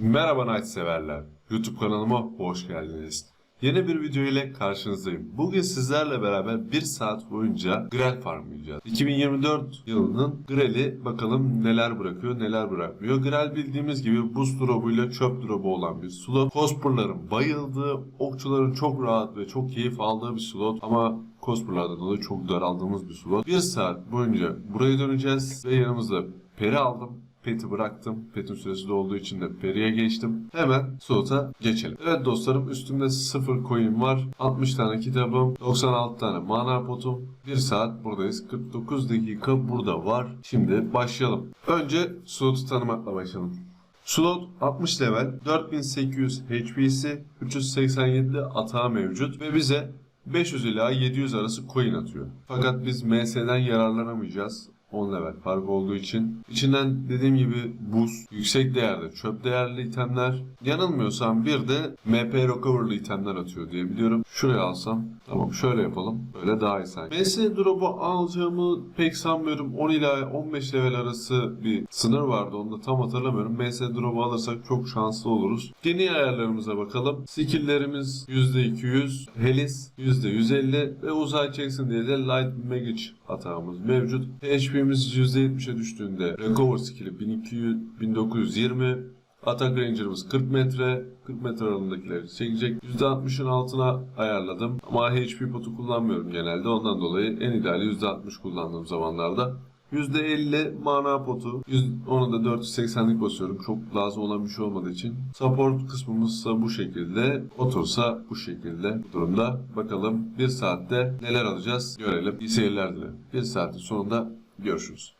Merhaba Night severler. YouTube kanalıma hoş geldiniz. Yeni bir video ile karşınızdayım. Bugün sizlerle beraber bir saat boyunca Grel farmlayacağız. 2024 yılının Grel'i bakalım neler bırakıyor neler bırakmıyor. Grel bildiğimiz gibi buz drop'uyla çöp drop'u olan bir slot. Cosplay'ların bayıldığı, okçuların çok rahat ve çok keyif aldığı bir slot ama cosplay'lardan dolayı çok daraldığımız bir slot. Bir saat boyunca buraya döneceğiz ve yanımızda peri aldım. Pet'i bıraktım. Pet'in süresi dolduğu için de Peri'ye geçtim. Hemen slota geçelim. Evet dostlarım üstümde 0 coin var. 60 tane kitabım. 96 tane mana potum. 1 saat buradayız. 49 dakika burada var. Şimdi başlayalım. Önce slotu tanımakla başlayalım. Slot 60 level, 4800 HP'si, 387 atağı mevcut ve bize 500 ila 700 arası coin atıyor. Fakat biz MS'den yararlanamayacağız. 10 level fark olduğu için. İçinden dediğim gibi buz, yüksek değerde çöp değerli itemler. Yanılmıyorsam bir de MP recover'lı itemler atıyor diye biliyorum. Şuraya alsam. Tamam şöyle yapalım. Böyle daha iyi sanki. MS drop'u alacağımı pek sanmıyorum. 10 ila 15 level arası bir sınır vardı. Onu da tam hatırlamıyorum. MS drop'u alırsak çok şanslı oluruz. Yeni ayarlarımıza bakalım. Skill'lerimiz %200, Helis %150 ve uzay çeksin diye de Light Magic hatamız mevcut. HP'miz %70'e düştüğünde Recover skill'i 1200, 1920 Atak Ranger'ımız 40 metre. 40 metre aralığındakileri çekecek. %60'ın altına ayarladım. Ama HP potu kullanmıyorum genelde. Ondan dolayı en ideali %60 kullandığım zamanlarda. %50 mana potu. Onu da 480'lik basıyorum. Çok lazım olan bir şey olmadığı için. Support kısmımızsa bu şekilde. Otursa bu şekilde bu durumda. Bakalım bir saatte neler alacağız görelim. İyi seyirler dilerim. Bir saatin sonunda görüşürüz.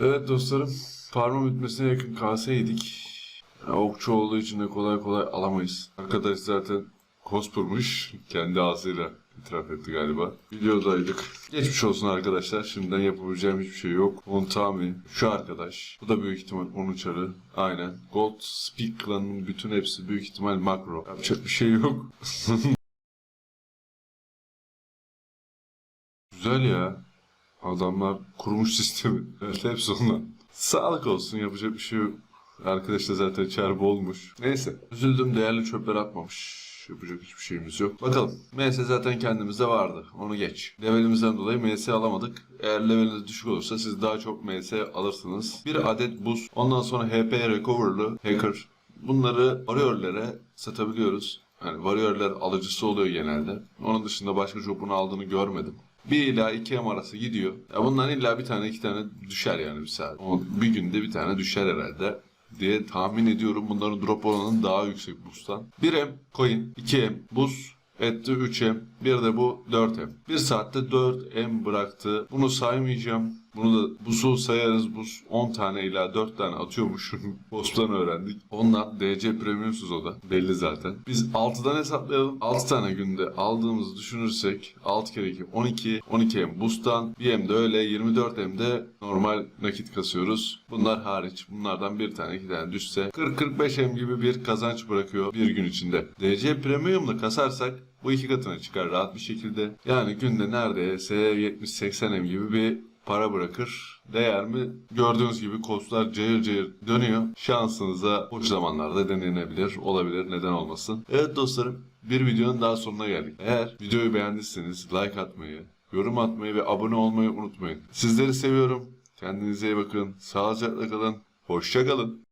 Evet dostlarım, farmın bitmesine yakın kase yedik. Ya, okçu olduğu için de kolay kolay alamayız. Arkadaş zaten kospurmuş. Kendi ağzıyla itiraf etti galiba. Videodaydık. Geçmiş olsun arkadaşlar. Şimdiden yapabileceğim hiçbir şey yok. Montami, şu arkadaş. Bu da büyük ihtimal onun çarı. Aynen. Gold Speak klanının bütün hepsi büyük ihtimal makro. Yapacak bir şey yok. Güzel ya. Adamlar kurmuş sistemi. Evet hepsi ondan. Sağlık olsun yapacak bir şey yok. Arkadaş da zaten çarpı olmuş. Neyse. Üzüldüm değerli çöpler atmamış. Yapacak hiçbir şeyimiz yok. Bakalım. MS zaten kendimizde vardı. Onu geç. Levelimizden dolayı MS alamadık. Eğer leveliniz düşük olursa siz daha çok MS alırsınız. Bir adet buz. Ondan sonra HP Recover'lı Hacker. Bunları varıyorlara satabiliyoruz. Yani varıyorlar alıcısı oluyor genelde. Onun dışında başka çok bunu aldığını görmedim. 1 ila 2 M arası gidiyor. Ya bundan illa bir tane iki tane düşer yani bir saat. O bir günde bir tane düşer herhalde diye tahmin ediyorum. Bunların drop oranının daha yüksek boost'tan. 1 M coin, 2 M buz, etti 3 M, bir de bu 4 M. 1 saatte 4 M bıraktı. Bunu saymayacağım. Bunu da busu sayarız. Buz 10 tane ila 4 tane atıyormuş. Boss'tan öğrendik. Ondan DC premiumsuz o da. Belli zaten. Biz 6'dan hesaplayalım. 6 tane günde aldığımızı düşünürsek 6 kere 2 12. 12 M boost'tan. Bir M de öyle 24 M de normal nakit kasıyoruz. Bunlar hariç. Bunlardan bir tane iki tane düşse 40-45 M gibi bir kazanç bırakıyor bir gün içinde. DC premiumla kasarsak bu iki katına çıkar rahat bir şekilde. Yani günde neredeyse 70-80 M gibi bir para bırakır. Değer mi? Gördüğünüz gibi kostlar cayır cayır dönüyor. Şansınıza boş zamanlarda denenebilir. Olabilir. Neden olmasın? Evet dostlarım. Bir videonun daha sonuna geldik. Eğer videoyu beğendiyseniz like atmayı, yorum atmayı ve abone olmayı unutmayın. Sizleri seviyorum. Kendinize iyi bakın. Sağlıcakla kalın. Hoşça kalın.